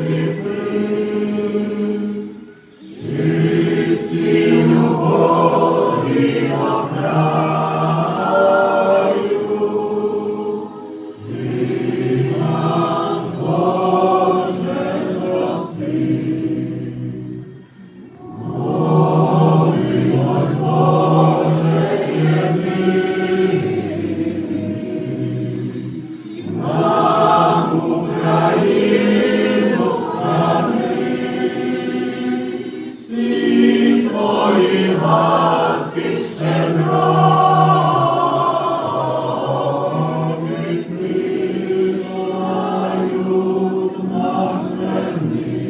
Sleep. Amen.